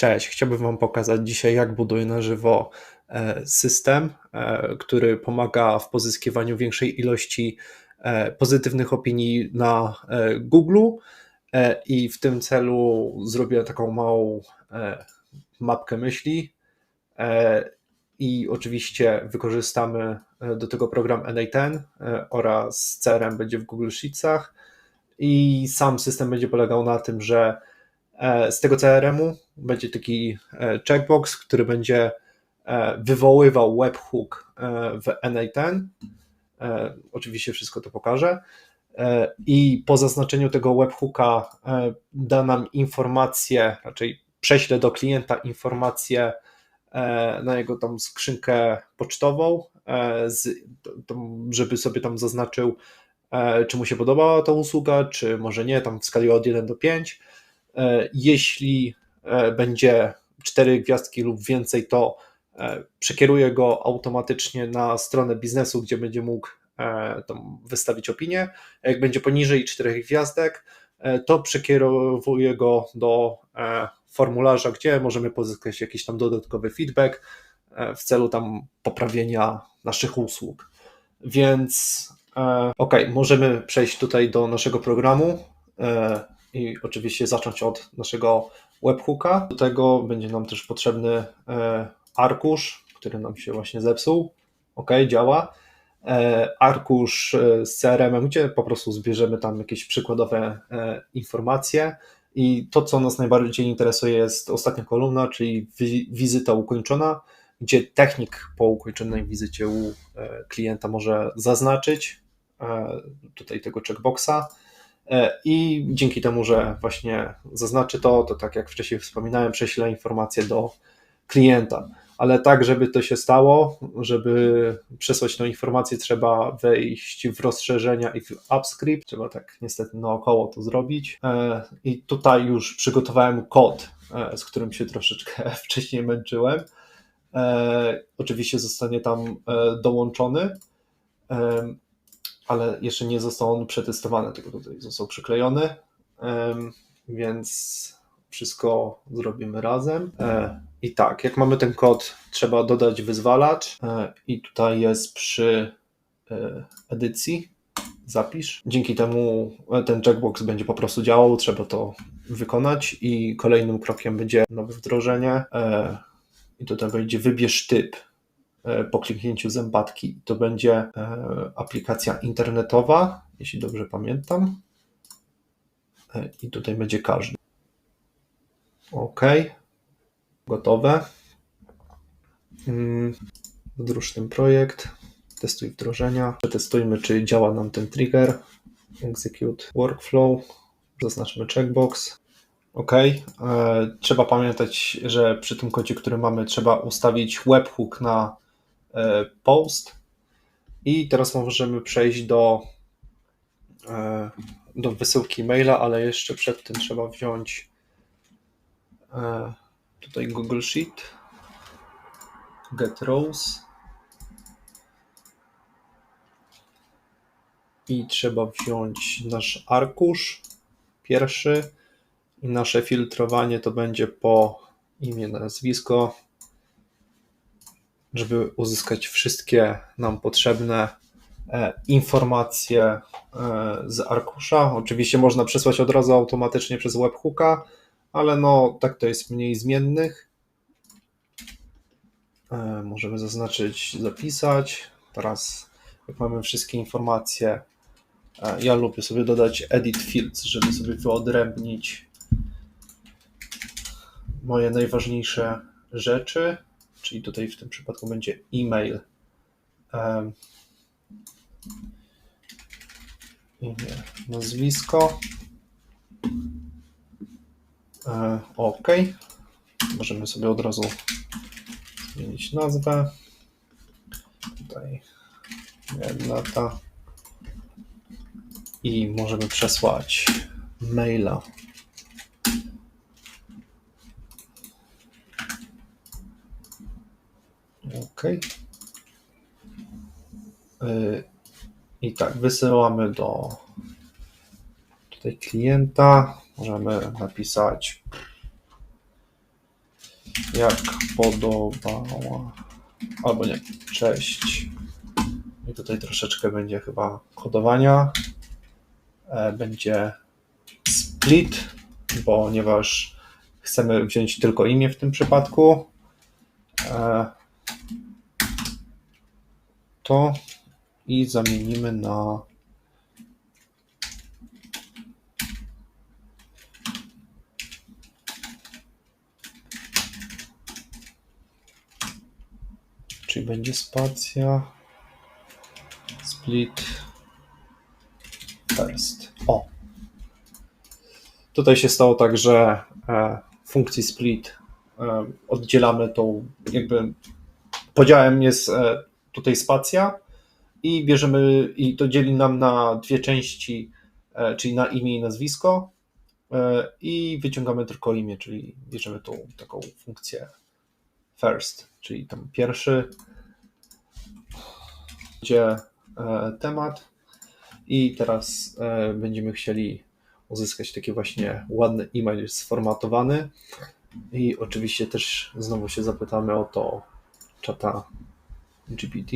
Cześć, chciałbym Wam pokazać dzisiaj, jak buduję na żywo e, system, e, który pomaga w pozyskiwaniu większej ilości e, pozytywnych opinii na Google. I w tym celu zrobię taką małą mapkę myśli. I oczywiście wykorzystamy do tego program NA10 oraz CRM będzie w Google Sheetsach. I sam system będzie polegał na tym, że z tego CRM-u będzie taki e, checkbox, który będzie e, wywoływał webhook w NA10. Oczywiście wszystko to pokażę. I po zaznaczeniu tego webhooka da nam informację, raczej prześlę do klienta informację na jego tam skrzynkę pocztową, żeby sobie tam zaznaczył, czy mu się podobała ta usługa, czy może nie, tam w skali od 1 do 5 E, jeśli e, będzie cztery gwiazdki lub więcej, to e, przekieruje go automatycznie na stronę biznesu, gdzie będzie mógł wystawić opinię. Jak będzie poniżej czterech gwiazdek, to przekierowuje go do formularza, gdzie możemy pozyskać jakiś tam dodatkowy feedback w celu tam poprawienia naszych usług. Więc ok, możemy przejść tutaj do naszego programu i oczywiście zacząć od naszego webhooka. Do tego będzie nam też potrzebny e, arkusz, który nam się właśnie zepsuł. Ok, działa. E, arkusz e, z CRM, gdzie po prostu zbierzemy tam jakieś przykładowe informacje. I to, co nas najbardziej interesuje, jest ostatnia kolumna, czyli wizyta ukończona, gdzie technik po ukończonej wizycie u klienta może zaznaczyć tutaj tego checkboxa I dzięki temu, że właśnie zaznaczy to, to tak jak wcześniej wspominałem, prześlę informację do klienta. Ale tak, żeby to się stało, żeby przesłać tą informację, trzeba wejść w rozszerzenia i w AppScript. Trzeba tak niestety naokoło to zrobić. E, I tutaj już przygotowałem kod, e, z którym się troszeczkę wcześniej męczyłem. Oczywiście zostanie tam dołączony ale jeszcze nie został on przetestowany, tylko tutaj został przyklejony, więc wszystko zrobimy razem. E, I tak, jak mamy ten kod, trzeba dodać wyzwalacz e, i tutaj jest przy e, edycji zapisz. Dzięki temu ten checkbox będzie po prostu działał, trzeba to wykonać i kolejnym krokiem będzie nowe wdrożenie i tutaj będzie wybierz typ po kliknięciu zębatki. To będzie e, aplikacja internetowa, jeśli dobrze pamiętam. E, I tutaj będzie każdy. OK. Gotowe. Mm, wdróż ten projekt. Testuj wdrożenia. Przetestujmy, czy działa nam ten trigger. Execute workflow. Zaznaczmy checkbox. OK. Trzeba pamiętać, że przy tym kodzie, który mamy, trzeba ustawić webhook na E, post. I teraz możemy przejść do, e, do wysyłki maila, ale jeszcze przed tym trzeba wziąć e, tutaj Google Sheet, Get Rows. I trzeba wziąć nasz arkusz pierwszy. I nasze filtrowanie to będzie po imię, nazwisko, żeby uzyskać wszystkie nam potrzebne e, informacje e, z arkusza. Oczywiście można przesłać od razu automatycznie przez webhooka, ale no tak to jest mniej zmiennych. E, możemy zaznaczyć, zapisać. Teraz jak mamy wszystkie informacje, ja lubię sobie dodać edit fields, żeby sobie wyodrębnić moje najważniejsze rzeczy czyli tutaj w tym przypadku będzie e-mail. Imię, nazwisko. E, OK. Możemy sobie od razu zmienić nazwę. Tutaj data. I możemy przesłać maila OK. I tak, wysyłamy do tutaj klienta. Możemy napisać jak podobała, albo nie, cześć. I tutaj troszeczkę będzie chyba kodowania. E, będzie split, ponieważ chcemy wziąć tylko imię w tym przypadku. To i zamienimy na czyli będzie spacja split first. O! Tutaj się stało tak, że e, funkcji split e, oddzielamy tą jakby podziałem jest e, tutaj spacja i bierzemy i to dzieli nam na dwie części, e, czyli na imię i nazwisko e, i wyciągamy tylko imię, czyli bierzemy tą taką funkcję first, czyli tam pierwszy będzie e, temat i teraz będziemy chcieli uzyskać taki właśnie ładny e-mail sformatowany i oczywiście też znowu się zapytamy o to czata GPT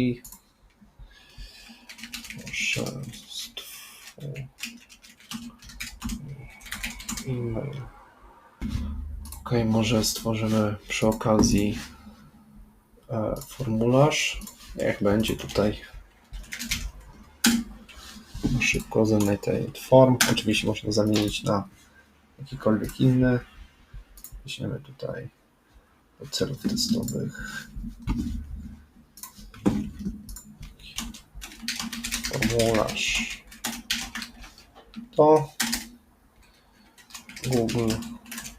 e-mail. Ok, może stworzymy przy okazji e, formularz. Jak będzie tutaj szybko Zenited Form. Oczywiście można zamienić na jakikolwiek inny. Weźmiemy tutaj do celów testowych formularz to Google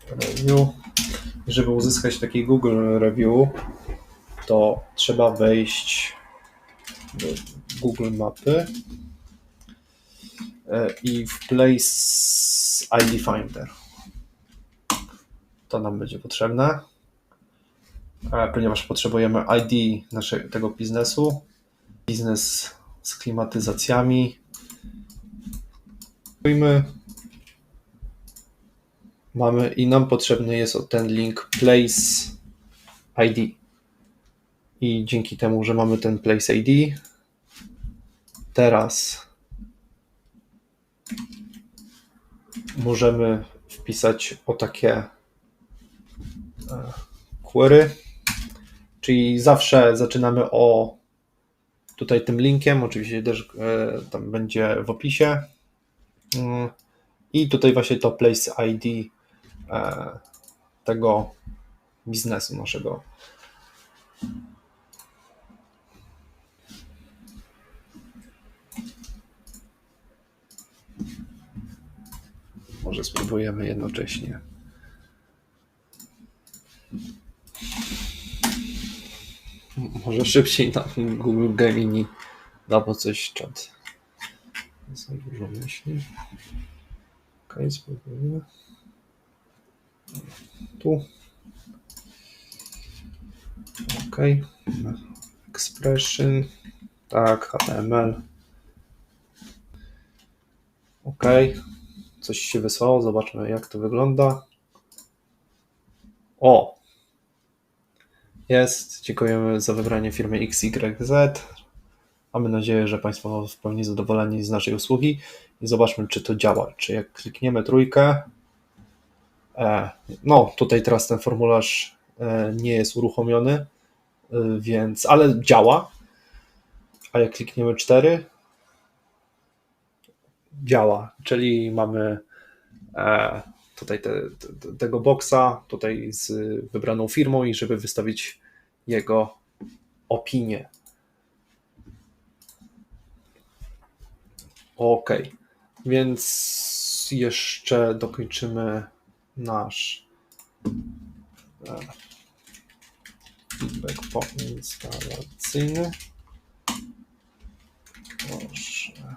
Review. Żeby uzyskać taki Google Review, to trzeba wejść do Google Mapy e, i w Place ID Finder. To nam będzie potrzebne, e, ponieważ potrzebujemy ID naszego, tego biznesu. Biznes z klimatyzacjami. Mamy i nam potrzebny jest ten link Place ID. I dzięki temu, że mamy ten Place ID, teraz możemy wpisać o takie e, query, czyli zawsze zaczynamy o tutaj tym linkiem, oczywiście też e, tam będzie w opisie. Mm, I tutaj właśnie to place ID e, tego biznesu naszego. Może spróbujemy jednocześnie. Może szybciej na Google Gemini da po coś czat. Za dużo myśli. Ok, spróbujemy. Tu. Ok. Expression. Tak, HTML. Ok. Coś się wysłało. Zobaczmy, jak to wygląda. O, jest. Dziękujemy za wybranie firmy XYZ. Mamy nadzieję, że Państwo w pełni zadowoleni z naszej usługi i zobaczmy, czy to działa. Czy jak klikniemy trójkę, e, no tutaj teraz ten formularz e, nie jest uruchomiony, e, więc, ale działa. A jak klikniemy 4, działa, czyli mamy tutaj te, te, tego boxa, tutaj z wybraną firmą i żeby wystawić jego opinię. Ok, więc jeszcze dokończymy nasz feedback poinstalacyjny. Proszę.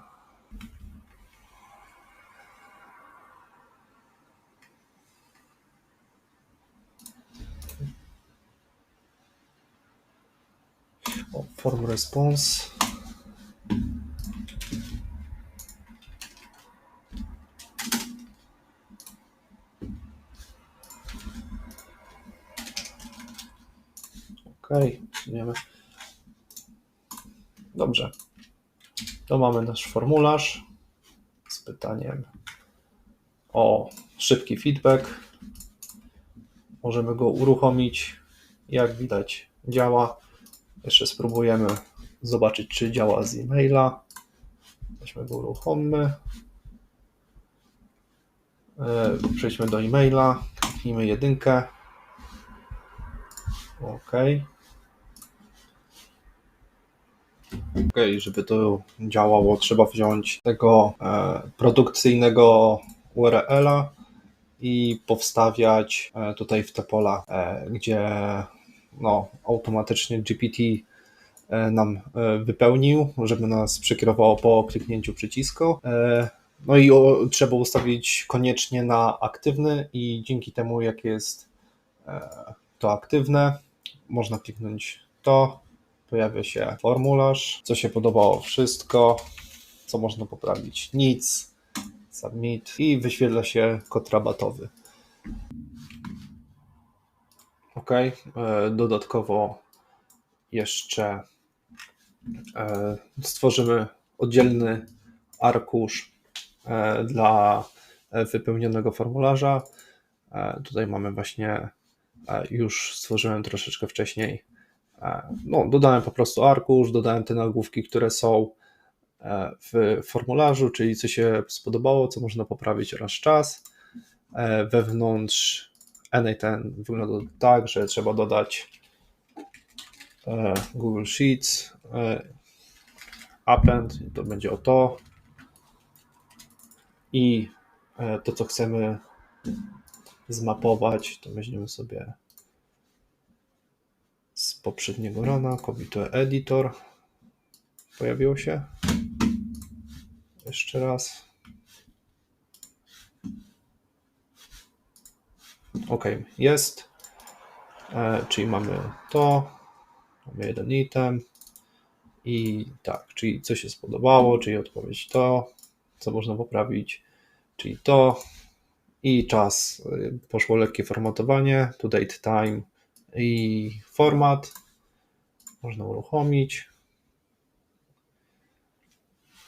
O, form response. OK, wiemy. Dobrze. To mamy nasz formularz z pytaniem o szybki feedback. Możemy go uruchomić. Jak widać, działa. Jeszcze spróbujemy zobaczyć, czy działa z e-maila. Weźmy go, uruchommy. E, Przejdźmy do e-maila, kliknijmy jedynkę. OK. OK, żeby to działało, trzeba wziąć tego e, produkcyjnego URL-a i powstawiać e, tutaj w te pola, gdzie no, automatycznie GPT e, nam e, wypełnił, żeby nas przekierowało po kliknięciu przycisku. E, No i o, trzeba ustawić koniecznie na aktywny i dzięki temu jak jest to aktywne, można kliknąć to, pojawia się formularz, co się podobało, wszystko, co można poprawić, nic, submit i wyświetla się kod rabatowy. Ok, e, dodatkowo jeszcze e, stworzymy oddzielny arkusz e, dla wypełnionego formularza. Tutaj mamy właśnie, już stworzyłem troszeczkę wcześniej. No, dodałem po prostu arkusz, dodałem te nagłówki, które są w formularzu, czyli co się spodobało, co można poprawić oraz czas. Wewnątrz NA ten wygląda tak, że trzeba dodać e, Google Sheets, e, append, to będzie o to. I e, to, co chcemy zmapować, to weźmiemy sobie z poprzedniego rana, kobietę editor, pojawiło się, jeszcze raz, ok, jest, e, czyli mamy to, mamy jeden item i tak, czyli co się spodobało, czyli odpowiedź to, co można poprawić, czyli to i czas. Poszło lekkie formatowanie, to date time i format. Można uruchomić.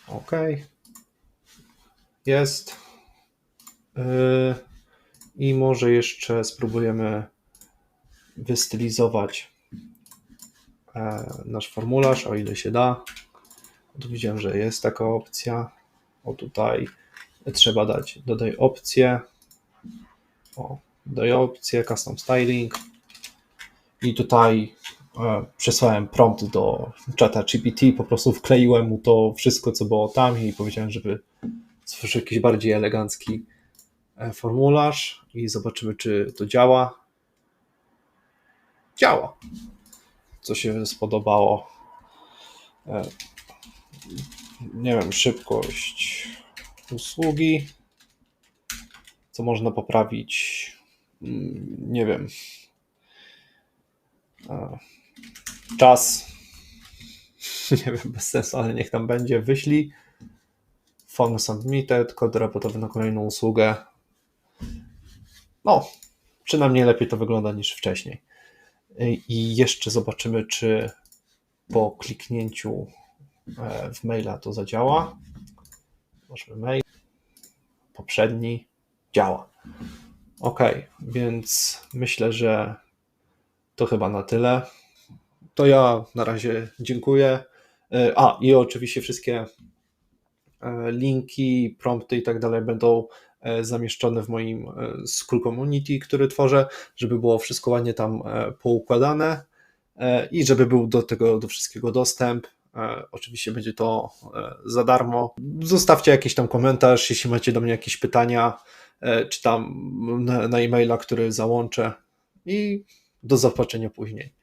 OK. Jest. Y, I może jeszcze spróbujemy wystylizować e, nasz formularz, o ile się da. Tu widziałem, że jest taka opcja. O tutaj trzeba dać, dodaj opcję. O, dodaj opcję, custom styling. I tutaj e, przesłałem prompt do czata GPT, po prostu wkleiłem mu to wszystko, co było tam i powiedziałem, żeby stworzył jakiś bardziej elegancki formularz i zobaczymy, czy to działa. Działa. Co się spodobało. E, nie wiem, szybkość usługi, co można poprawić, Mm, nie wiem, E, czas, nie wiem, bez sensu, ale niech tam będzie, wyślij, form submitted, kod raportowy na kolejną usługę, no, przynajmniej lepiej to wygląda niż wcześniej. I jeszcze zobaczymy, czy po kliknięciu e, w maila to zadziała. Możemy mail. Poprzedni działa. Ok, więc myślę, że to chyba na tyle. To ja na razie dziękuję. E, A, i oczywiście wszystkie e, linki, prompty i tak dalej będą zamieszczone w moim e, School Community, który tworzę, żeby było wszystko ładnie tam e, poukładane e, i żeby był do tego, do wszystkiego dostęp. E, Oczywiście będzie to e, za darmo. Zostawcie jakiś tam komentarz, jeśli macie do mnie jakieś pytania, e, czy tam na e-maila, który załączę i do zobaczenia później.